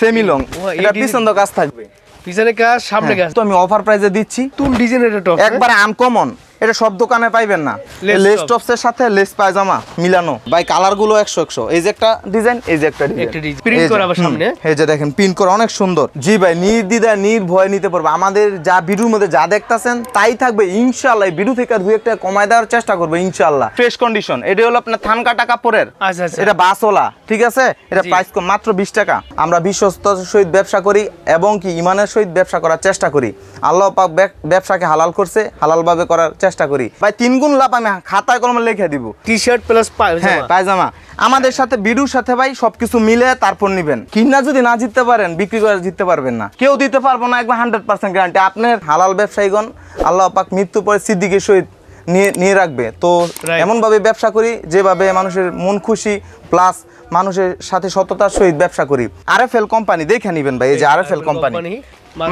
Semi long এটা পিছন কাজ থাকবে। পিছনে কাজ সামনে কাজ। হ্যাঁ, তো আমি অফার প্রাইসে দিচ্ছি। তুল ডিজাইনের একবার আনকমন এটা সব দোকানে পাইবেন না। লেস। টপসের সাথে লেস পায়জামা মিলানো। ভাই কালারগুলো একশো একশো। এই যে একটা ডিজাইন এই যে একটা ডিজাইন করা সামনে। এই যে দেখেন প্রিন্ট করা অনেক সুন্দর। জি ভাই নির্দ্বিধা নির্ভয় নিতে পারবে। আমাদের যা ভিডিওর মধ্যে যা দেখতাছেন তাই থাকবে। ইনশাআল্লাহ ভিডিও থেকে দুই একটা কমায় দেওয়ার চেষ্টা করব ইনশাআল্লাহ। ফ্রেশ কন্ডিশন এটা হলো আপনার থান কাটা কাপড়ের আচ্ছা, আচ্ছা। এটা বাসওয়ালা ঠিক আছে? এটা প্রাইস কম মাত্র বিশ টাকা। আমরা বিশ্বস্ততার সহিত ব্যবসা করি এবং কি ইমানের সহিত ব্যবসা করার চেষ্টা করি। আল্লাহ পাক ব্যবসাকে হালাল করছে হালালভাবে করার চেষ্টা করি। ভাই তিন গুণ লাভ আমি খাতায় কলমে লিখে দিব। টি শার্ট প্লাস হ্যাঁ পায়জামা। আমাদের সাথে বিডুর সাথে ভাই সবকিছু মিলে তারপর নিবেন। কিনা যদি না জিততে পারেন বিক্রি করে জিততে পারবেন না। কেউ দিতে পারব না একবার হান্ড্রেড পার্সেন্ট গ্যারান্টি আপনার হালাল ব্যবসায়ীগণ আল্লাহ পাক মৃত্যু পরে সিদ্দিকের সহিত নিয়ে নিয়ে রাখবে। তো. এমনভাবে ব্যবসা করি যেভাবে মানুষের মন খুশি প্লাস মানুষের সাথে সততার সহিত ব্যবসা করি। আর এফ এল কোম্পানি দেখে নিবেন ভাই এই যে আর এফ এল কোম্পানি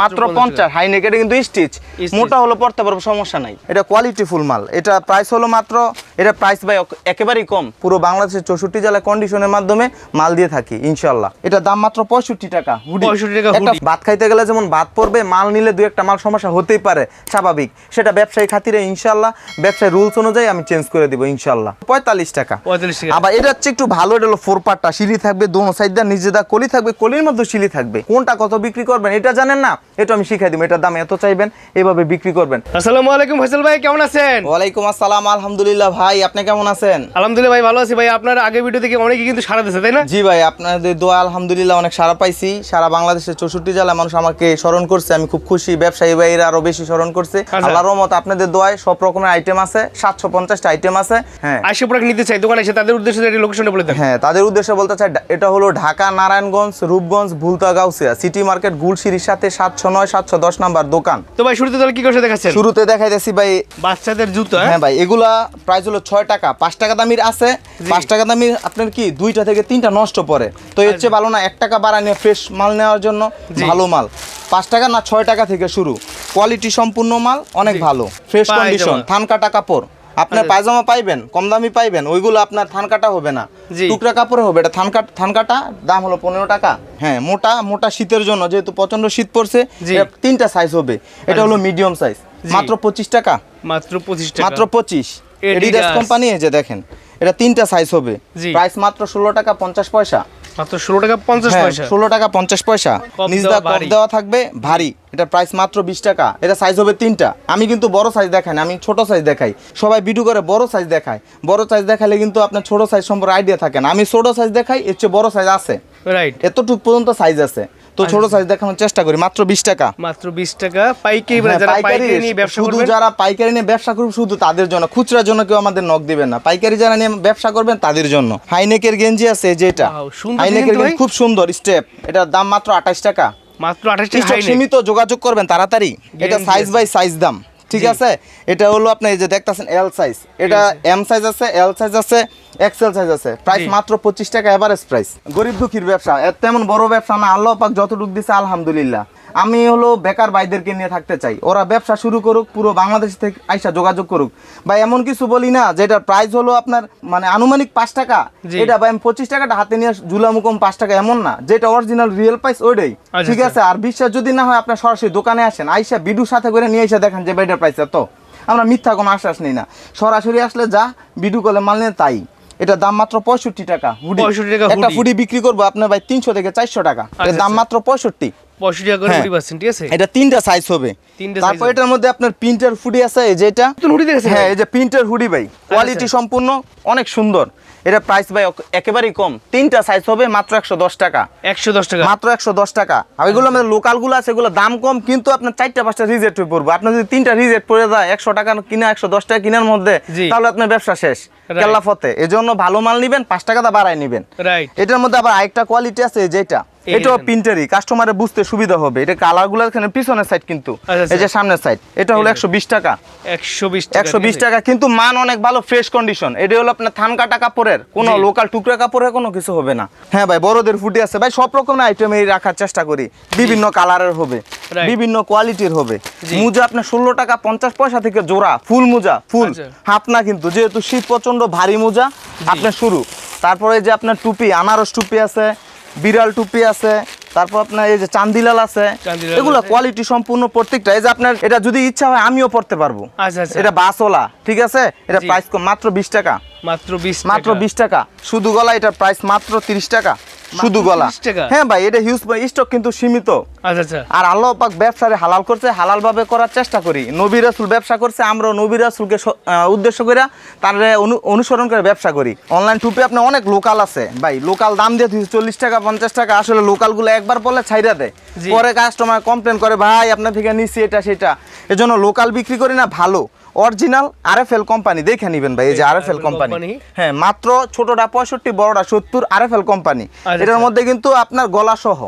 মাত্র পঞ্চাশ হাই নেকেটে কিন্তু স্টিচ মোটা হলো পড়তে পারব সমস্যা নাই। এটা কোয়ালিটি ফুল মাল। এটা প্রাইস হলো মাত্র এটা প্রাইস ভাই একেবারেই কম। পুরো বাংলাদেশের চৌষট্টি জেলায় কন্ডিশনের মাধ্যমে মাল দিয়ে থাকি ইনশাল্লাহ এটা দাম মাত্র পঁয়ষট্টি টাকা 65 টাকা একটা ভাত খাইতে গেলে যেমন ভাত পড়বে মাল নিলে দু একটা মাল সমস্যা হতেই পারে স্বাভাবিক। সেটা ব্যবসায়ী খাতিরে ইনশাল্লাহ ব্যবসায় রুলস অনুযায়ী আমি চেঞ্জ করে দিব ইনশাল্লাহ পঁয়তাল্লিশ টাকা। পঁয়তাল্লিশ টাকা। আবার এটা হচ্ছে একটু ভালো এটা হলো ফোর পার্টটা সিঁড়ি থাকবে দোনো সাইড দা নিজেদা কলি থাকবে কলির মধ্যে সিঁড়ি থাকবে। কোনটা কত বিক্রি করবেন এটা জানেন না? এটা আমি শিখাই দিব এটার দাম এত চাইবেন এভাবে বিক্রি করবেন। আসসালামু আলাইকুম ফয়সাল ভাই কেমন আছেন? ওয়ালাইকুম আসসালাম আলহামদুলিল্লাহ ভাই আপনি কেমন আছেন? আলহামদুলিল্লাহ ভাই ভালো আছি ভাই আপনার আগে ভিডিও থেকে অনেকে কিন্তু সারা দিচ্ছে তাই না? জি ভাই আপনাদের দোয়া আলহামদুলিল্লাহ অনেক সারা পাইছি। সারা বাংলাদেশের চৌষট্টি জেলা মানুষ আমাকে স্মরণ করছে আমি খুব খুশি ব্যবসায়ী ভাইরা আরও বেশি স্মরণ করছে। আল্লাহর রহমত আপনাদের দোয়ায় সব রকমের আইটেম আছে সাতশো পঞ্চাশটা আইটেম আছে। হ্যাঁ। আইসে প্রোডাক্ট নিতে চাই দোকানে এসে তাদের উদ্দেশ্যে একটা লোকেশনটা বলে দেন। হ্যাঁ তাদের উদ্দেশ্যে বলতে চাই এটা হলো ঢাকা নারায়ণগঞ্জ রূপগঞ্জ ভুলতা গাউসিয়া সিটি মার্কেট গুলশিরির সাথে সাতশো নয় সাতশো দশ নাম্বার দোকান। তো ভাই শুরুতে তাহলে কি করে দেখাচ্ছেন? শুরুতে দেখাইতেছি ভাই বাচ্চাদের জুতো হ্যাঁ? হ্যাঁ ভাই এগুলা প্রাইস হলো ছয় টাকা। পাঁচ টাকা দামির আছে। পাঁচ টাকা দামির আপনার কি দুইটা থেকে তিনটা নষ্ট পড়ে। তো এর চেয়ে ভালো না এক টাকা বাড়া নিয়ে ফ্রেশ মাল নেওয়ার জন্য ভালো মাল। পাঁচ টাকা না ছয় টাকা থেকে শুরু। কোয়ালিটি সম্পূর্ণ মাল অনেক ভালো। ফ্রেশ কন্ডিশন থান কাটা কাপড়। আপনার। পায়জামা পাইবেন কম দামি পাইবেন ওইগুলো আপনার থান কাটা হবে না। টুকরা কাপড়ে হবে এটা থান কাট থান কাটা দাম হলো পনেরো টাকা। হ্যাঁ মোটা মোটা শীতের জন্য যেহেতু প্রচণ্ড শীত পড়ছে তিনটা সাইজ হবে। এটা হলো মিডিয়াম সাইজ মাত্র পঁচিশ টাকা। মাত্র পঁচিশ টাকা। মাত্র পঁচিশ। এডিডাস কোম্পানি এই যে দেখেন এটা তিনটা সাইজ হবে। প্রাইস মাত্র ষোলো টাকা পঞ্চাশ পয়সা। মাত্র ষোলো টাকা পঞ্চাশ হ্যাঁ পয়সা। ষোলো টাকা পঞ্চাশ পয়সা। কপ নিজ দেওয়া দা কপ ভারী। দেওয়া থাকবে ভারী। এটা প্রাইস মাত্র বিশ টাকা। এটা সাইজ হবে তিনটা। আমি কিন্তু বড় সাইজ দেখাই না আমি ছোট সাইজ দেখাই। সবাই ভিডিও করে বড় সাইজ দেখায়। বড় সাইজ দেখালে কিন্তু আপনার ছোট সাইজ সম্পর্কে আইডিয়া থাকে না। আমি ছোট সাইজ দেখাই এর চেয়ে বড় সাইজ আছে। রাইট এতটুকু পর্যন্ত সাইজ আছে। তো ছোট সাইজ দেখানোর চেষ্টা করি মাত্র বিশ টাকা। মাত্র বিশ টাকা। পাইকারি হ্যাঁ, যারা পাইকারি পাইকারি নিয়ে ব্যবসা শুধু যারা পাইকারি নিয়ে ব্যবসা করবে শুধু তাদের জন্য। খুচরার জন্য কেউ আমাদের নক দিবেন না। পাইকারি যারা নিয়ে ব্যবসা করবেন তাদের জন্য। হাইনেকের গেঞ্জি আছে যেটা হাইনেকের গেঞ্জি খুব সুন্দর স্টেপ এটার দাম মাত্র আঠাশ টাকা। মাত্র আঠাশ টাকা সীমিত যোগাযোগ করবেন তাড়াতাড়ি। এটা সাইজ বাই সাইজ দাম। ঠিক আছে? এটা হলো আপনি এই যে দেখতেছেন এল সাইজ এটা এম সাইজ আছে এল সাইজ আছে এক্সেল সাইজ আছে। প্রাইস মাত্র পঁচিশ টাকা এভারেজ প্রাইস গরিব দুঃখীর ব্যবসা। তেমন বড় ব্যবসা না আল্লাহ পাক যতটুকু দিছে আলহামদুলিল্লাহ। আমি হলো বেকার ভাইদেরকে নিয়ে থাকতে চাই। ওরা ব্যবসা শুরু করুক পুরো বাংলাদেশ থেকে আইসা যোগাযোগ করুক। বা এমন কিছু বলি না যেটার প্রাইস হলো আপনার মানে আনুমানিক পাঁচ টাকা। এটা বা আমি পঁচিশ টাকাটা হাতে নিয়ে জুলামুকম পাঁচ টাকা এমন না। যেটা অরিজিনাল রিয়েল প্রাইস ওইটাই। আচ্ছা, ঠিক আচ্ছা। আছে? আর বিশ্বাস যদি না হয় আপনার সরাসরি দোকানে আসেন। আইসা বিডুর সাথে করে নিয়ে এসে দেখেন যে বেডের প্রাইস এত। আমরা মিথ্যা কোনো আশ্বাস নিই না। সরাসরি আসলে যা বিডু করলে মাল নিয়ে তাই। এটা দাম মাত্র পঁয়ষট্টি টাকা হুডি। একটা হুডি। ফুডি বিক্রি করব আপনার ভাই তিনশো থেকে চারশো টাকা। আচ্ছা, দাম। মাত্র পঁয়ষট্টি। পঁয়ষট্টি টাকা করে হ্যাঁ। ঠিক আছে? এটা তিনটা সাইজ হবে। তিনটা তারপর এটার মধ্যে আপনার প্রিন্টার হুডি আছে এই যেটা হুডি দেখেছেন হ্যাঁ এই যে প্রিন্টার হুডি ভাই কোয়ালিটি আচ্ছা। সম্পূর্ণ অনেক সুন্দর। এটা প্রাইস ভাই একেবারেই কম। তিনটা সাইজ হবে মাত্র একশো দশ টাকা। একশো দশ টাকা। মাত্র একশো দশ টাকা। আর এগুলো আমাদের লোকালগুলো আছে এগুলো দাম কম কিন্তু আপনার চারটা পাঁচটা রিজেক্ট হয়ে পড়বে। আপনার যদি তিনটা রিজেক্ট পড়ে যায় একশো টাকা কিনা একশো দশ টাকা কিনার মধ্যে তাহলে আপনার ব্যবসা শেষ। Right. কেল্লা ফতে এই জন্য ভালো মাল নিবেন পাঁচ টাকাটা বাড়াই নিবেন। এটার মধ্যে আবার আরেকটা কোয়ালিটি আছে যেটা। এটাও প্রিন্টারই কাস্টমারের বুঝতে সুবিধা হবে। এটা কালারগুলো এখানে পিছনের সাইড কিন্তু। আচ্ছা, আচ্ছা। এই যে সামনের সাইড এটা হলো এই একশো বিশ টাকা। একশো বিশ টাকা কিন্তু মান অনেক ভালো ফ্রেশ কন্ডিশন এটা হলো আপনার থান কাটা কাপড়ের। কোনো লোকাল টুকরা কাপড়ের কোনো কিছু হবে না। হ্যাঁ ভাই বড়দের ফুটি আছে। ভাই সব রকমের আইটেম এই রাখার চেষ্টা করি। বিভিন্ন কালারের হবে বিভিন্ন কোয়ালিটির হবে। মুজা আপনার ষোলো টাকা পঞ্চাশ পয়সা থেকে জোড়া ফুল মুজা ফুল আচ্ছা। হাফ না কিন্তু যেহেতু শীত প্রচণ্ড ভারী মুজা আপনার শুরু। তারপরে যে আপনার টুপি আনারস টুপি আছে বিড়াল টুপি আছে তারপর আপনার এই যে চান্দিলাল আছে এগুলা কোয়ালিটি সম্পূর্ণ প্রত্যেকটা। এই যে আপনার এটা যদি ইচ্ছা হয় আমিও পড়তে পারব। আচ্ছা আচ্ছা। এটা বাসওয়ালা ঠিক আছে? এটা প্রাইস মাত্র বিশ টাকা। মাত্র বিশ মাত্র। বিশ টাকা। শুধু গলা এটার প্রাইস মাত্র তিরিশ টাকা। শুধু গলা। হ্যাঁ ভাই এটা হিউজ স্টক কিন্তু সীমিত। আচ্ছা আচ্ছা। আর আল্লাহ পাক ব্যবসারে হালাল করছে হালাল ভাবে করার চেষ্টা করি। নবী রাসুল ব্যবসা করছে আমরা নবী রাসুলকে উদ্দেশ্য করে তার অনু- অনুসরণ করে ব্যবসা করি। অনলাইন টুপে আপনি অনেক লোকাল আছে। ভাই লোকাল দাম দিয়ে দিচ্ছে চল্লিশ টাকা পঞ্চাশ টাকা আসলে লোকালগুলো একবার বলে ছাইরা দেয়। পরে কাস্টমার কমপ্লেন করে ভাই আপনার থেকে নিচ্ছি এটা সেটা। এজন্য লোকাল বিক্রি করি না ভালো। Original R F L company দেখে নিবেন ভাই এই যে এই আর এফ এল কোম্পানি। হ্যাঁ মাত্র ছোটটা পঁয়ষট্টি বড়টা সত্তর আর এফ এল কোম্পানি। আচ্ছা, এটার আচ্ছা। মধ্যে কিন্তু আপনার গলা সহ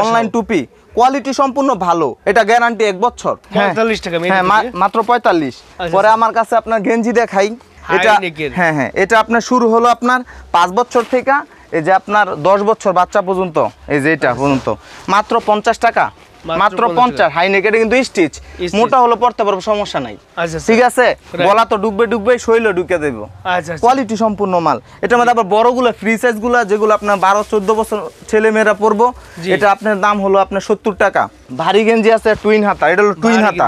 অনলাইন টুপি কোয়ালিটি সম্পূর্ণ ভালো এটা গ্যারান্টি এক বছর। হ্যাঁ। 45 টাকা হ্যাঁ মাত্র পঁয়তাল্লিশ। আচ্ছা, পরে। আমার কাছে আপনার গেঞ্জি দেখাই। এটা হ্যাঁ হ্যাঁ এটা আপনার শুরু হলো আপনার পাঁচ বছর থেকে এই যে আপনার দশ বছর বাচ্চা পর্যন্ত এই যে এটা পর্যন্ত। মাত্র পঞ্চাশ টাকা। মাত্র মাত্র 50 পঞ্চাশ হাই নেকের কিন্তু স্টিচ মোটা হলো পড়তে পারব সমস্যা নাই। আচ্ছা আচ্ছা। ঠিক আছে. গলা তো ডুববে ডুববে শৈল ঢুকে দেবো। আচ্ছা আচ্ছা। কোয়ালিটি সম্পূর্ণ মাল। এটার মধ্যে আবার বড়গুলো ফ্রি সাইজগুলো যেগুলো আপনার বারো চোদ্দ বছর ছেলে মেয়েরা পরবো এটা আপনার দাম হলো আপনার সত্তর টাকা। ভারী গেঞ্জি আছে টুইন হাতা। এটা হলো টুইন হাতা।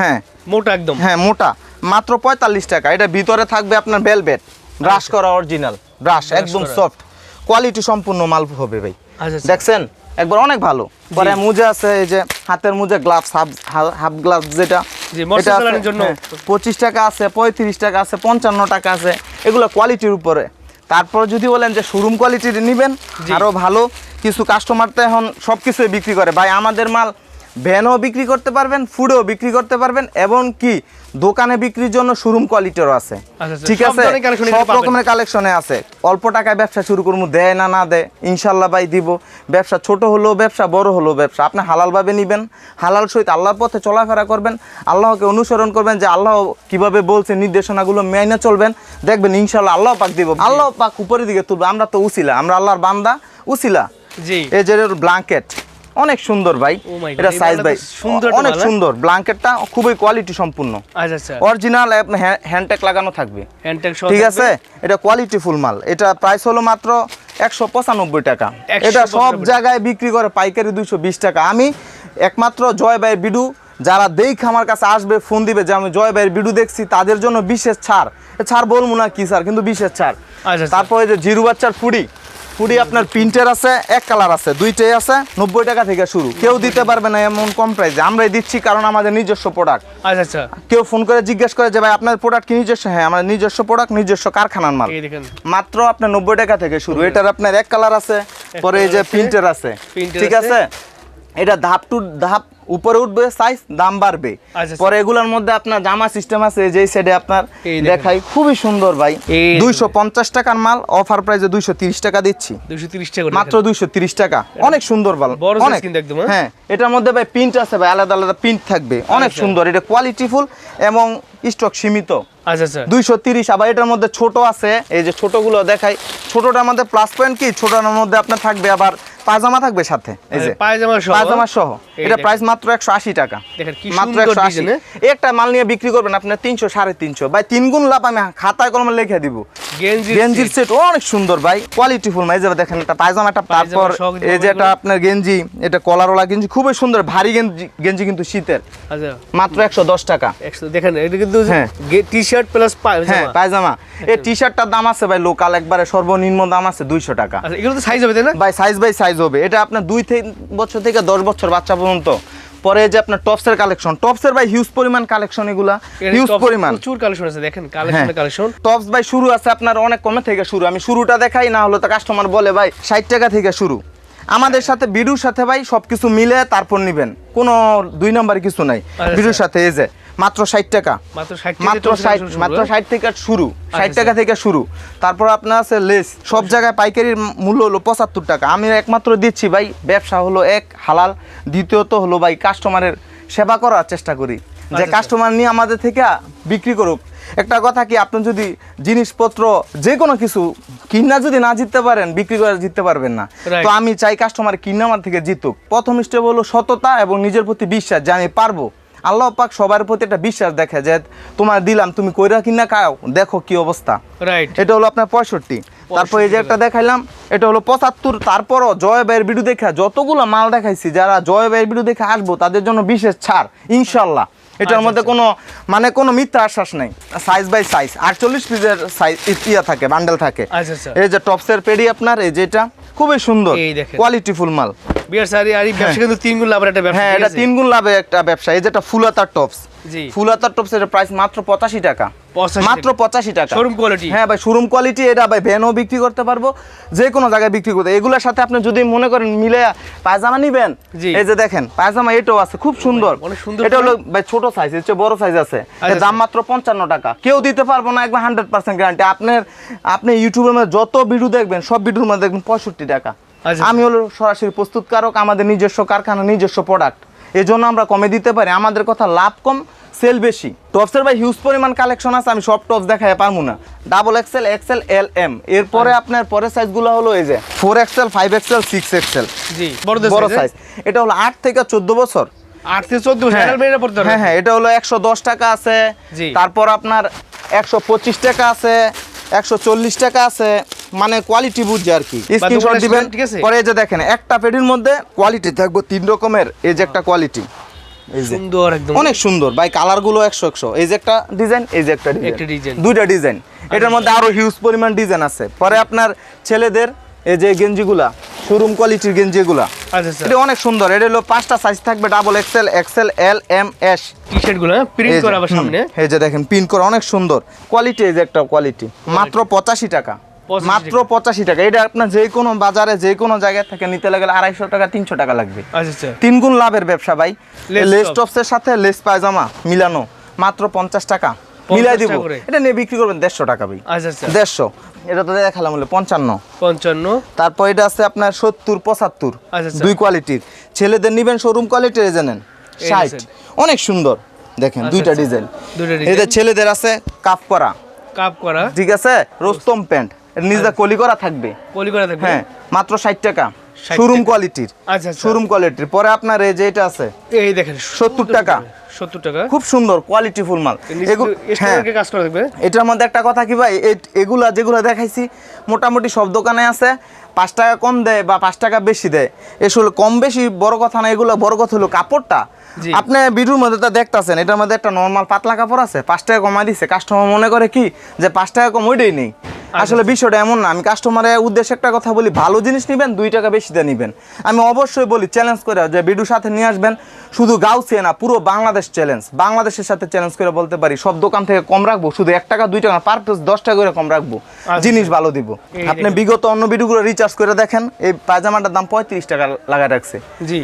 হ্যাঁ? মোটা একদম। হ্যাঁ মোটা। মাত্র পঁয়তাল্লিশ টাকা। এটা ভিতরে থাকবে আপনার বেলভেট ব্রাশ করা অরিজিনাল ব্রাশ একদম সফট কোয়ালিটি সম্পূর্ণ মাল হবে ভাই। দেখছেন? একবার অনেক ভালো পরে মুজে আছে এই যে হাতের মুজে গ্লাভস হাফ হাফ গ্লাভস যেটা এটা জন্য। হ্যাঁ, পঁচিশ টাকা আছে পঁয়ত্রিশ টাকা আছে পঞ্চান্ন টাকা আছে এগুলো কোয়ালিটির উপরে তারপর যদি বলেন যে শোরুম কোয়ালিটির নেবেন। আরও ভালো কিছু কাস্টমার তো এখন সব কিছুই বিক্রি করে ভাই আমাদের মাল ভ্যানও বিক্রি করতে পারবেন ফুডও বিক্রি করতে পারবেন এবং কি দোকানে বিক্রির জন্য শোরুম কোয়ালিটিরও আছে। আচ্ছা, আচ্ছা, ঠিক আছে? সব রকমের কালেকশনে আছে। অল্প টাকায় ব্যবসা শুরু করব দেয় না না দেয় ইনশাল্লাহ ভাই দিব। ব্যবসা ছোট হলেও ব্যবসা বড় হলেও ব্যবসা। আপনি হালালভাবে নেবেন হালাল সহিত আল্লাহর পথে চলাফেরা করবেন আল্লাহকে অনুসরণ করবেন যে আল্লাহ কীভাবে বলছে নির্দেশনাগুলো মেনে চলবেন। দেখবেন ইনশাল্লাহ আল্লাহ পাক দিব। আল্লাহ পাক উপরের দিকে তুলবে। আমরা তো উসিলা আমরা আল্লাহর বান্দা উসিলা। জি। এই যে ব্ল্যাঙ্কেট অনেক সুন্দর ভাই। Oh এটা সাইজ ভাই। সুন্দর অনেক? সুন্দর। ব্ল্যাঙ্কেটটা খুবই কোয়ালিটি সম্পূর্ণ। আচ্ছা আচ্ছা। অরিজিনাল হ্যান্ডটেক লাগানো থাকবে। ঠিক আছে? এটা কোয়ালিটি ফুল মাল। এটা প্রাইস হলো মাত্র একশো পঁচানব্বই টাকা। এটা সব জায়গায় বিক্রি করে পাইকারি দুইশো বিশ টাকা। আমি একমাত্র জয় ভাইয়ের বিডু। যারা দেখ আমার কাছে আসবে ফোন দিবে যে আমি জয় ভাইয়ের বিডু দেখছি তাদের জন্য বিশেষ ছাড়। ছাড় বলব না কি স্যার কিন্তু বিশেষ ছাড়। আচ্ছা, আচ্ছা। তারপরে যে জিরু বাচ্চার ফুডি। ফুডি আপনার প্রিন্টের আছে এক কালার আছে দুইটাই আছে নব্বই টাকা থেকে শুরু। কেউ দিতে পারবে না এমন কম প্রাইসে আমরাই দিচ্ছি কারণ আমাদের নিজস্ব প্রোডাক্ট আচ্ছা আচ্ছা। কেউ ফোন করে জিজ্ঞেস করে যে ভাই আপনার প্রোডাক্ট কি নিজস্ব? হ্যাঁ আমার নিজস্ব প্রোডাক্ট নিজস্ব কারখানার মাল। মাত্র আপনার নব্বই টাকা থেকে শুরু। এটার আপনার এক কালার আছে পরে এই যে প্রিন্টের আছে। ঠিক। আছে? এটা ধাপ টু ধাপ উপরে উঠবে সাইজ দাম বাড়বে। আচ্ছা, পরে এগুলোর মধ্যে আপনার জামা সিস্টেম আছে যেই সাইডে আপনার দেখাই খুবই সুন্দর ভাই। দুইশো পঞ্চাশ টাকার মাল অফার প্রাইজে দুইশো তিরিশ টাকা দিচ্ছি। মাত্র দুইশো তিরিশ টাকা। অনেক সুন্দর মাল অনেক। হ্যাঁ? হ্যাঁ এটার মধ্যে ভাই প্রিন্ট আছে ভাই আলাদা আলাদা প্রিন্ট থাকবে। অনেক আচ্ছা। সুন্দর এটা কোয়ালিটিফুল এবং স্টক সীমিত। আচ্ছা আচ্ছা। দুইশো তিরিশ আবার এটার মধ্যে ছোট আছে। এই যে ছোটগুলো দেখাই ছোটটার মধ্যে প্লাস পয়েন্ট কি? ছোটটার মধ্যে আপনার থাকবে আবার পাজামা থাকবে সাথে। এই যে পায়জামা সহ? এটা প্রাইস মাত্র একশো আশি টাকা। দেখেন কি মাত্র একটা মাল নিয়ে বিক্রি করবেন ভাই তিন গুণ লাভ আমি খাতায় কলমে লিখে দিব। গেঞ্জি গেঞ্জির সেট অনেক সুন্দর ভাই। কোয়ালিটি ফুল এই যে দেখেন একটা পায়জামা একটা তারপর এই যে একটা আপনার গেঞ্জি এটা কলারওয়ালা গেঞ্জি খুবই সুন্দর ভারী গেঞ্জি গেঞ্জি কিন্তু শীতের। আচ্ছা। মাত্র একশো দশ টাকা। দেখেন এটা। টি শার্ট প্লাস হ্যাঁ পায়জামা। এই টি শার্টটার দাম আছে ভাই লোকাল একবারে সর্বনিম্ন দাম আছে দুইশো টাকা। আচ্ছা এগুলো তো সাইজ হবে তাই না? ভাই সাইজ বাই সাইজ হবে। এটা আপনার দুই বছর থেকে দশ বছর বাচ্চা পর্যন্ত। পরে যে আপনার টপসের কালেকশন টপসের ভাই হিউজ পরিমাণ কালেকশন এগুলা। এখানে হিউজ top পরিমাণ। প্রচুর কালেকশন আছে দেখেন হ্যাঁ। কালেকশন কালেকশন টপস ভাই শুরু আছে আপনার অনেক কমে থেকে শুরু। আমি শুরুটা দেখাই না হলে তো কাস্টমার বলে ভাই ষাট টাকা থেকে শুরু। আমাদের সাথে বিডুর সাথে ভাই সবকিছু মিলে তারপর নিবেন। কোনো দুই নম্বর কিছু নাই। আচ্ছা। বিডুর সাথে এই যে মাত্র ষাট টাকা। মাত্র ষাট মাত্র ষাট থেকে শুরু। ষাট আচ্ছা, টাকা থেকে শুরু। তারপর আপনার আছে লেস। সব জায়গায় পাইকারির মূল্য হলো পঁচাত্তর টাকা। আমি একমাত্র দিচ্ছি ভাই ব্যবসা হলো এক হালাল। দ্বিতীয়ত হলো ভাই কাস্টমারের সেবা করার চেষ্টা করি। যে আচ্ছা। কাস্টমার নিয়ে আমাদের থেকে বিক্রি করুক। একটা কথা কি আপনি যদি জিনিসপত্র যে কোনো কিছু কিনা যদি না জিততে পারেন বিক্রি করে জিততে পারবেন না। তো আমি চাই কাস্টমার কিনা আমার থেকে জিতুক। প্রথম স্টেপ হলো সততা এবং নিজের প্রতি বিশ্বাস যে আমি পারব। আল্লাহ পাক সবার প্রতি একটা বিশ্বাস দেখে যে তোমার দিলাম তুমি কইরা কিনা খাও দেখো কি অবস্থা। রাইট এটা হলো আপনার পঁয়ষট্টি। তারপর এই যে একটা দেখাইলাম এটা হলো পঁচাত্তর। তারপরও জয় ভাইয়ের ভিডিও দেখা যতগুলো মাল দেখাইছি যারা জয় ভাইয়ের ভিডিও দেখে আসব তাদের জন্য বিশেষ ছাড় ইনশাল্লাহ এটার আচ্ছা, মধ্যে কোনো মানে কোনো মিথ্যা আশ্বাস নেই। সাইজ বাই সাইজ আটচল্লিশ পিসের সাইজ ইয়া থাকে বান্ডেল থাকে। আচ্ছা, আচ্ছা। এই যে টপসের পেডি আপনার এই যে এটা খুবই সুন্দর। কোয়ালিটি ফুল মাল। বিয়ার সারি আর এই ব্যবসা কিন্তু তিন গুণ লাভের একটা ব্যবসা হ্যাঁ এটা তিন গুণ লাভের একটা ব্যবসা। এই যেটা ফুলাতার টপস ফুলাতার টপস এর প্রাইস মাত্র পঁচাশি টাকা। 85 মাত্র পঁচাশি টাকা। Showroom quality? হ্যাঁ ভাই শোরুম কোয়ালিটি এটা ভাই ভ্যানও বিক্রি করতে পারব যে কোনো জায়গায় বিক্রি করতে। এগুলোর সাথে আপনি যদি মনে করেন মিলে পায়জামা নিবেন এই যে দেখেন পায়জামা এটাও আছে খুব সুন্দর। এটা হলো ভাই ছোট সাইজ এর বড় সাইজ আছে। দাম মাত্র পঞ্চান্ন টাকা। কেউ দিতে পারব না একবার হান্ড্রেড পার্সেন্ট গ্যারান্টি আপনার আপনি ইউটিউবের মধ্যে যত ভিডিও দেখবেন সব ভিডিওর মধ্যে দেখবেন পঁয়ষট্টি টাকা। আচ্ছা। আমি হলো সরাসরি প্রস্তুতকারক আমাদের নিজস্ব কারখানা নিজস্ব প্রোডাক্ট এই জন্য আমরা কমে দিতে পারি। আমাদের কথা লাভ কম সেল বেশি। টপসের ভাই হিউজ পরিমাণ কালেকশন আছে আমি সব টপস দেখাই পারব না। Double XL XL L M এরপরে আপনার পরের সাইজগুলো হলো এই যে four XL five XL six XL জি বড় সাইজ এটা হলো আট থেকে চোদ্দ বছর। আট থেকে চোদ্দ বছর অ্যাডাল্ট মেয়েরা পড়তে পারবে হ্যাঁ হ্যাঁ এটা হলো একশো দশ টাকা আছে। তারপর আপনার একশো পঁচিশ টাকা আছে একশো চল্লিশ টাকা আছে। মানে কোয়ালিটি বুঝছে আর কি। স্ক্রিনশট দিবেন। আসবেন, ঠিক আছে? পরে যে দেখেন একটা পেডির মধ্যে কোয়ালিটি থাকব তিন রকমের এই যে একটা কোয়ালিটি সুন্দর একদম। অনেক সুন্দর। ভাই কালারগুলো একশো একশো। এই যে একটা ডিজাইন এই যে একটা ডিজাইন। দুইটা ডিজাইন। এটার মধ্যে আরও হিউজ পরিমাণ ডিজাইন আছে। পরে আপনার ছেলেদের এই যে গেঞ্জিগুলা শোরুম কোয়ালিটির গেঞ্জিগুলা। আচ্ছা আচ্ছা। এটা অনেক সুন্দর। এটা হলো পাঁচটা সাইজ থাকবে double XL XL L M S T শার্টগুলো প্রিন্ট করা আবার সামনে। এই যে দেখেন পিন করা অনেক সুন্দর। কোয়ালিটি এই যে একটা কোয়ালিটি মাত্র পঁচাশি টাকা। 85 মাত্র পঁচাশি টাকা। এটা আপনার যে কোনো বাজারে যে কোনো জায়গায় থেকে নিতে লাগলে আড়াইশো টাকা তিনশো টাকা লাগবে। আচ্ছা আচ্ছা। তিন গুণ লাভের ব্যবসা ভাই। লেস। টপসের সাথে লেস পায়জামা মিলানো মাত্র পঞ্চাশ টাকা। মিলাই দিব। এটা নিয়ে বিক্রি করবেন দেড়শো টাকা ভাই। আচ্ছা দেড়শো। এটা তো দেখালাম হলো পঞ্চান্ন। পঞ্চান্ন। তারপর এটা আছে আপনার সত্তর পঁচাত্তর। দুই কোয়ালিটির। ছেলেদের নিবেন শোরুম কোয়ালিটির জানেন ষাট। অনেক সুন্দর। দেখেন দুইটা। ডিজাইন। দুইটা এদের ছেলেদের আছে কাপ করা। কাপ করা। ঠিক আছে? রোস্তম প্যান্ট। নিজে কলি করা থাকবে। পলি করা থাকবে হ্যাঁ মাত্র ষাট টাকা। শোরুম কোয়ালিটির আচ্ছা আচ্ছা। শোরুম কোয়ালিটির পরে আপনার এই যে এটা আছে এই দেখেন 70 টাকা। সত্তর টাকা? খুব সুন্দর কোয়ালিটি ফুল মাল হ্যাঁ। কাজ করা থাকবে? এটার মধ্যে একটা কথা কি ভাই এগুলা যেগুলো দেখাইছি মোটামুটি সব দোকানে আছে। পাঁচ টাকা কম দেয় বা পাঁচ টাকা বেশি দেয়। আসলে কম বেশি বড় কথা না এগুলো বড় কথা হলো কাপড়টা। আপনি ভিডিওর মধ্যে তো দেখতাছেন এটার মধ্যে একটা নর্মাল পাতলা কাপড় আছে পাঁচ টাকা কমাই দিচ্ছে কাস্টমার মনে করে কি যে পাঁচ টাকা কম ওইটাই নেই। আসলে বিষয়টা এমন না আমি কাস্টমারের উদ্দেশ্যে একটা কথা বলি ভালো জিনিস নেবেন দুই টাকা বেশি দিয়ে নেবেন। আমি অবশ্যই বলি চ্যালেঞ্জ করে যে ভিডিওর সাথে নিয়ে আসবেন শুধু গাউসিয়ে না পুরো বাংলাদেশ চ্যালেঞ্জ বাংলাদেশের সাথে চ্যালেঞ্জ করে বলতে পারি সব দোকান থেকে কম রাখব শুধু এক টাকা দুই টাকা পার পিস দশ টাকা করে কম রাখব জিনিস ভালো দিব। আপনি বিগত অন্য ভিডিওগুলো রিচার্জ করে দেখেন এই পায়জামাটার দাম পঁয়ত্রিশ টাকা লাগায় রাখছে।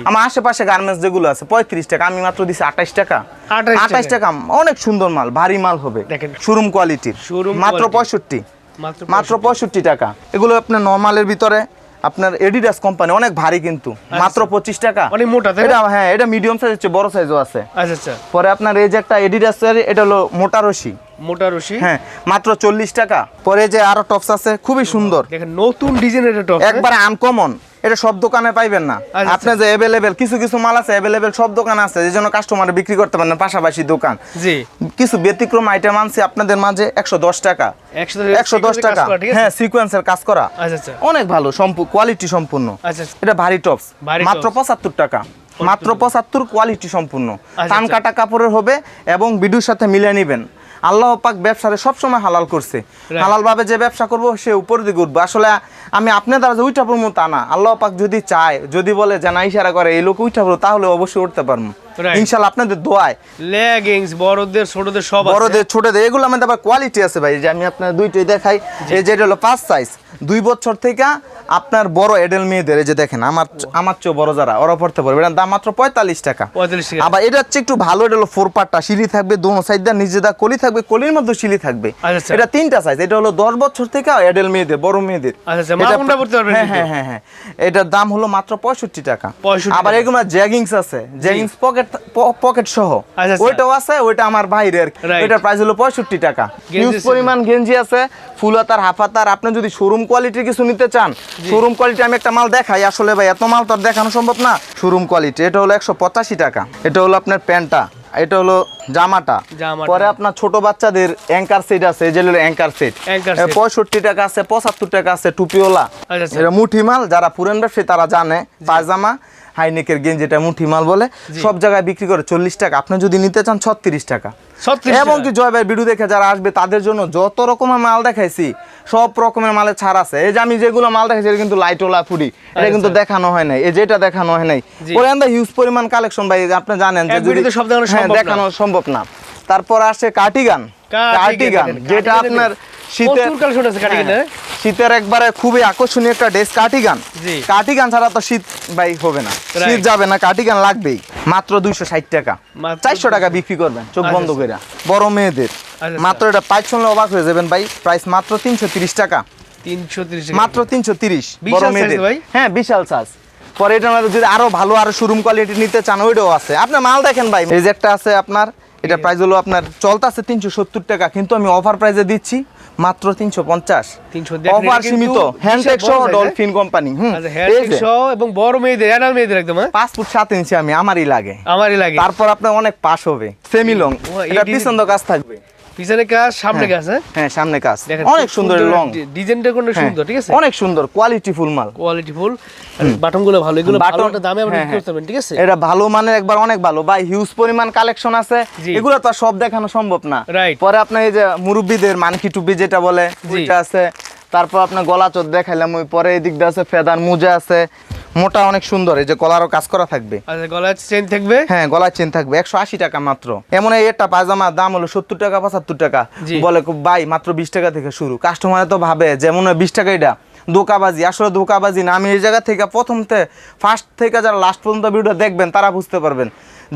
আমার আশেপাশে গার্মেন্টস যেগুলো আছে পঁয়ত্রিশ টাকা আমি মাত্র দিছি আঠাইশ টাকা। 28 আঠাইশ টাকা অনেক সুন্দর মাল ভারী মাল হবে। শোরুম কোয়ালিটির মাত্র পঁয়ষট্টি। মাত্র পঁয়ষট্টি। টাকা। এগুলো আপনার নর্মালের ভিতরে আপনার এডিডাস কোম্পানি অনেক ভারী কিন্তু। মাত্র পঁচিশ টাকা। অনেক মোটা, এটা হ্যাঁ এটা মিডিয়াম সাইজ হচ্ছে বড় সাইজও আছে। আচ্ছা আচ্ছা। পরে আপনার এই যে একটা এডিডাস এটা হলো মোটা রশি। মোটা রশি। হ্যাঁ মাত্র চল্লিশ টাকা। পরে যে আরও টপস আছে খুবই সুন্দর। দেখেন নতুন ডিজাইনের টপ একবারে আনকমন এটা সব দোকানে পাইবেন না। আচ্ছা, আপনি যে অ্যাভেলেবেল কিছু কিছু মাল আছে অ্যাভেলেবেল সব দোকান আছে যে জন্য কাস্টমার বিক্রি করতে পারেন পাশাপাশি দোকান। জি। কিছু ব্যতিক্রম আইটেম আনছি আপনাদের মাঝে একশো দশ টাকা। একশো দশ টাকা হ্যাঁ সিকোয়েন্সের কাজ করা। আচ্ছা আচ্ছা। অনেক ভালো সম্পূর্ণ কোয়ালিটি সম্পূর্ণ। আচ্ছা আচ্ছা। এটা ভারী টপস মাত্র। পঁচাত্তর টাকা। মাত্র পঁচাত্তর কোয়ালিটি সম্পূর্ণ। আচ্ছা। টান কাটা কাপড়ের হবে এবং বিডুর সাথে মিলিয়ে নেবেন। আল্লাহ পাক ব্যবসারে সবসময় হালাল করছে। হালালভাবে হালাল ভাবে যে ব্যবসা করব সে উপর দিকে উঠবো। আসলে আমি আপনার দ্বারা যে উইটা পড়ব তা না। আল্লাহ পাক যদি চায় যদি বলে যে না ইশারা করে এই লোক উইটা পড়ব তাহলে অবশ্যই উঠতে পারব। ইনশাল্লাহ আপনাদের দোয়ায়। লেগিংস বড়দের ছোটদের সব বড়দের ছোটদের এগুলো আমাদের আবার কোয়ালিটি আছে ভাই। যে আমি আপনার দুইটাই দেখাই এই যে এটা হলো পাঁচ সাইজ দুই বছর থেকে আপনার বড় এডেল মেয়েদের যে দেখেন আমার আমার চেয়ে বড় যারা ওরা পড়তে পারবে। এটার দাম মাত্র পঁয়তাল্লিশ টাকা। পঁয়তাল্লিশ টাকা। আবার এটা হচ্ছে একটু ভালো এটা হলো ফোর পার্টটা সিঁড়ি থাকবে দোনো সাইড দিয়ে নিজেদা কলি থাকবে কলির মধ্যে সিঁড়ি থাকবে। আচ্ছা, আচ্ছা। এটা তিনটা সাইজ এটা হলো দশ বছর থেকে এডেল মেয়েদের বড় মেয়েদের। আচ্ছা, হ্যাঁ হ্যাঁ হ্যাঁ হ্যাঁ। এটার দাম হলো মাত্র পঁয়ষট্টি টাকা। আবার। এগুলো জ্যাগিংস আছে। জ্যাগিংস পকেট পকেট সহ। আচ্ছা, আচ্ছা। ওইটাও আছে ওইটা আমার বাইরের. এটার প্রাইস হলো পঁয়ষট্টি টাকা। হিউজ পরিমাণ গেঞ্জি আছে ফুলাতার হাফাতার আপনি যদি শোরুম কোয়ালিটির কিছু নিতে চান শোরুম কোয়ালিটি আমি একটা মাল দেখাই। আসলে ভাই এত মাল তো আর দেখানো সম্ভব না। শোরুম কোয়ালিটি এটা হলো একশো পঁচাশি টাকা। এটা হলো আপনার প্যান্টটা। এটা হলো জামাটা। পরে আপনার ছোট বাচ্চাদের অ্যাঙ্কার সেট আছে যে হলো অ্যাঙ্কার সেট পঁয়ষট্টি টাকা আছে পঁচাত্তর টাকা আছে টুপিওলা আচ্ছা। এটা মুঠি মাল যারা পুরান ব্যবসায়ী তারা জানে। পায়জামা। হাইনেকের গেঞ্জি এটা মুঠি মাল বলে সব জায়গায় বিক্রি করে চল্লিশ টাকা। আপনি যদি নিতে চান ছত্রিশ টাকা। 36 এবং টাকা। জয় ভাই ভিডিও দেখে যারা আসবে তাদের জন্য যত রকমের মাল দেখাইছি সব রকমের মালের ছাড় আছে। এই যে আমি যেগুলো মাল দেখাইছি এটা কিন্তু লাইটোলা ফুডি। এটা কিন্তু দেখানো হয় নাই। এই যেটা দেখানো হয় নাই। আমরা হিউজ পরিমাণ কালেকশন ভাই আপনি জানেন যে সব দেখানো হ্যাঁ, সম্ভব না। দেখানো সম্ভব না। তারপর আসে কার্টিগান। কার্টিগান যেটা আপনার। শীতের আছে cardigan হ্যাঁ, শীতের একবারে খুবই আকর্ষণীয় একটা ড্রেস কার্টিগান জি। কার্টিগান ছাড়া তো শীত ভাই হবে না। শীত যাবে না কার্টিগান লাগবেই। মাত্র দুইশো ষাট টাকা। চারশো টাকা বিক্রি করবেন চোখ আচ্ছা, বন্ধ আচ্ছা। করে বড় মেয়েদের। আচ্ছা, মাত্র এটা পাইপ শুনলে অবাক হয়ে যাবেন ভাই প্রাইস মাত্র তিনশো তিরিশ টাকা। মাত্র তিনশো তিরিশ বড় মেয়েদের। হ্যাঁ বিশাল সাইজ পরে এটার মধ্যে যদি আরও ভালো আরও শোরুম কোয়ালিটি নিতে চান ওইটাও আছে। আপনার মাল দেখেন ভাই এই যে একটা আছে আপনার এটা প্রাইস হলো আপনার চলতেছে তিনশো সত্তর টাকা। কিন্তু আমি অফার প্রাইসে দিচ্ছি মাত্র তিনশো পঞ্চাশ। 300 অফার সীমিত। হ্যান্ডটেক সহ ডলফিন কোম্পানি হুম আচ্ছা হ্যান্ডটেক সহ এবং বড় মেয়েদের অ্যাডাল মেয়েদের একদম হ্যাঁ? পাঁচ ফুট সাত ইঞ্চি আমি আমারই লাগে। আমারই লাগে। তারপর আপনার অনেক পাস হবে। সেমি লং এটা পিছন কাজ থাকবে। পিছনে কাজ সামনে কাজ হ্যাঁ? হ্যাঁ সামনে কাজ। অনেক সুন্দর লং ডিজাইনটা কোন সুন্দর ঠিক আছে? অনেক সুন্দর কোয়ালিটি ফুল মাল। কোয়ালিটি ফুল বাটনগুলো ভালো এগুলো ভালো একটা দামে আপনি হ্যাঁ, বিক্রি করতে পারবেন ঠিক আছে? এটা ভালো মানের একবার অনেক ভালো। ভাই হিউজ পরিমাণ কালেকশন আছে। এগুলো তো আর সব দেখানো সম্ভব না। পরে আপনার এই যে মুরব্বীদের মানকি টুপি যেটা বলে। ওইটা আছে। তারপর আপনার গলা চোদ দেখাইলাম ওই পরে এই দিকটা আছে ফেদার মুজা আছে। মোটা অনেক সুন্দর এই যে গলারও কাজ করা থাকবে। আচ্ছা গলার চেন থাকবে? হ্যাঁ গলার চেন থাকবে একশো আশি টাকা মাত্র। এমন একটা পায়জামার দাম হলো সত্তর টাকা পঁচাত্তর টাকা। বলে খুব ভাই মাত্র বিশ টাকা থেকে শুরু। কাস্টমারে তো ভাবে যেমন বিশ টাকা এটা দোকাবাজি আসলে দোকাবাজি না আমি এই জায়গা থেকে প্রথম থেকে ফার্স্ট থেকে যারা লাস্ট পর্যন্ত ভিডিও দেখবেন তারা বুঝতে পারবেন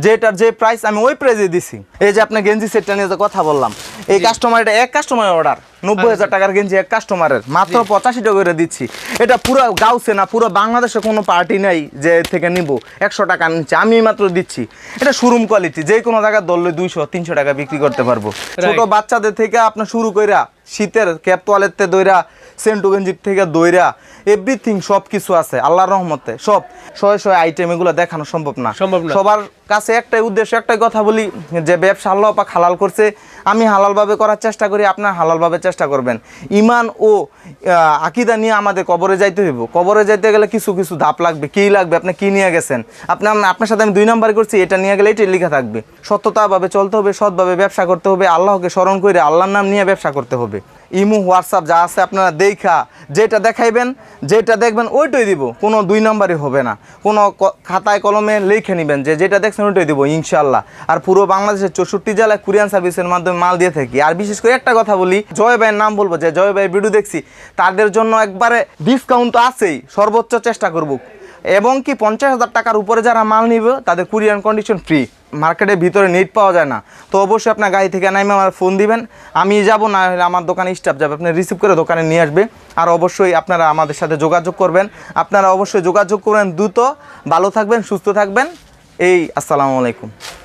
যেটার যে প্রাইস আমি ওই প্রাইসে দিছি। এই যে আপনার গেঞ্জি সেটটা নিয়ে যে কথা বললাম এই কাস্টমার এটা এক কাস্টমারের অর্ডার নব্বই হাজার টাকার গেঞ্জি এক কাস্টমারের মাত্র পঁচাশি টাকা করে দিচ্ছি। এটা পুরো গাউসে না পুরো বাংলাদেশে কোনো পার্টি নেই যে থেকে নিব একশো টাকা নিচ্ছে আমি মাত্র দিচ্ছি। এটা শোরুম কোয়ালিটি যে কোনো জায়গায় ধরলে দুইশো তিনশো টাকা বিক্রি করতে পারব। ছোট বাচ্চাদের থেকে আপনার শুরু কইরা শীতের ক্যাপ তোয়ালেতে দইরা সেন্টু গেঞ্জির থেকে দইরা এভরিথিং সব কিছু আছে আল্লাহর রহমতে সব। শয়ে শয়ে আইটেম এগুলো দেখানো সম্ভব না। সম্ভব না। সবার কাছে একটাই উদ্দেশ্য একটাই কথা বলি যে ব্যবসা আল্লাহ পাক হালাল করছে আমি হালালভাবে করার চেষ্টা করি আপনার হালালভাবে চেষ্টা করবেন। ইমান ও আকিদা নিয়ে আমাদের কবরে যাইতে হইব। কবরে যাইতে গেলে কিছু কিছু ধাপ লাগবে কী লাগবে আপনি কী নিয়ে গেছেন? আপনি আপনার সাথে আমি দুই নাম্বার করছি এটা নিয়ে গেলে এটাই লেখা থাকবে। সত্যতাভাবে চলতে হবে সৎভাবে ব্যবসা করতে হবে আল্লাহকে স্মরণ করে আল্লাহর নাম নিয়ে ব্যবসা করতে হবে। ইমু, হোয়াটসঅ্যাপ যা আছে আপনারা দেখা, যেটা দেখাইবেন, যেটা দেখবেন, ওইটাই দিব। কোনো দুই নম্বরই হবে না। কোনো খাতায় কলমে লিখে নেবেন যে যেটা দেখছেন, ওইটাই দিব ইনশাল্লাহ আর পুরো বাংলাদেশের চৌষট্টি জেলায় কুরিয়ান সার্ভিসের মাধ্যমে মাল দিয়ে থাকি। আর বিশেষ করে একটা কথা বলি, জয় ভাইয়ের নাম বলব, যে জয় ভাইয়ের ভিডিও দেখছি, তাদের জন্য একবারে ডিসকাউন্ট তো আছেই, সর্বোচ্চ চেষ্টা করব। এবং কি পঞ্চাশ হাজার টাকার উপরে যারা মাল নিবে, তাদের কুরিয়ার কন্ডিশন ফ্রি মার্কেটের ভিতরে নেট পাওয়া যায় না। তো অবশ্যই আপনার গাড়ি থেকে নামে আমার ফোন দিবেন। আমি যাব, না হলে আমার দোকানে স্টাফ যাবে। আপনি রিসিভ করে দোকানে নিয়ে আসবে। আর অবশ্যই আপনারা আমাদের সাথে যোগাযোগ করবেন। আপনারা অবশ্যই যোগাযোগ করবেন। দ্রুত ভালো থাকবেন, সুস্থ থাকবেন। এই, আসসালামু আলাইকুম।